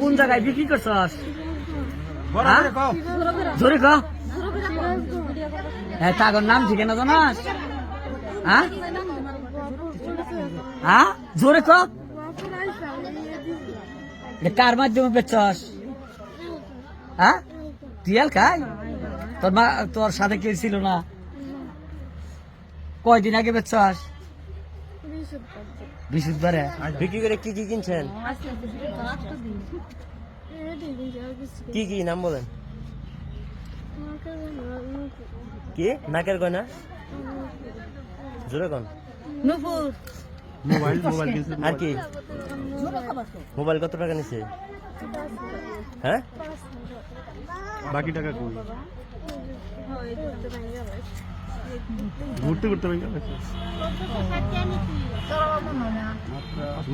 কোন জায়গায় বিক্রি করছস? হ্যাঁ? জোরে ক হ্যাঁ তাগর নাম ঠিকানা জানাস? হ্যাঁ? হ্যাঁ? জোরে ক কার মাধ্যমে বেচছস? হ্যাঁ? টিয়াল খাই? তোর মা তোর সাথে কে ছিল না। কয়দিন আগে বেচছস? বৃহস্পতিবারে? বিক্রি করে কি কি কিনছেন? কি কি নাম বলেন? কি? নাকের গয়না? জোরে কোন। নুপুর। মোবাইল মোবাইল আর কি? মোবাইল কত টাকা নিছে? হ্যাঁ? বাকি টাকা কই? ঘুরতে ঘুরতে ভেঙে গেছে।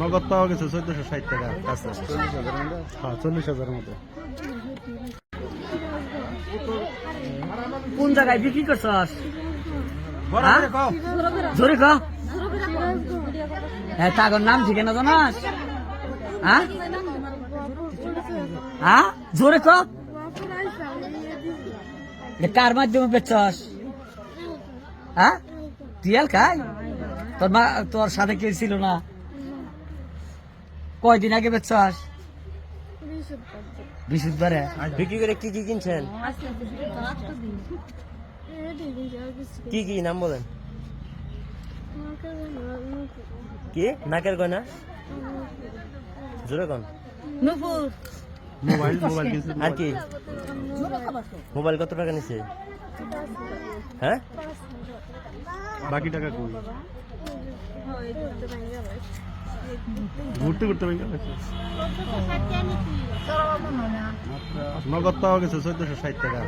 নগদ পাওয়া গেছে চোদ্দশো ষাট টাকা কাছে। হ্যাঁ চল্লিশ হাজারের মতো। কোন জায়গায় বিক্রি করছস? হ্যাঁ? জোরে ক হ্যাঁ তাগর নাম ঠিকানা জানাস? হ্যাঁ? হ্যাঁ? জোরে ক কার মাধ্যমে বেচছস? হ্যাঁ? টিয়াল খাই? তোর মা তোর সাথে কেউ ছিল না? কয়দিন আগে বেচছস বৃহস্পতিবারে। বিক্রি করে কি কি কিনছেন? কি কি নাম বলেন? কি? নাকের গয়না? জোরে কোন। নুপুর। মোবাইল মোবাইল আর কি? মোবাইল কত টাকা নিছে? হ্যাঁ? বাকি টাকা কই? ঘুরতে ঘুরতে ভেঙে গেছে নগদ পাওয়া গেছে চোদ্দশো ষাট টাকা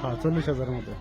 হ্যাঁ চল্লিশ হাজারের মতো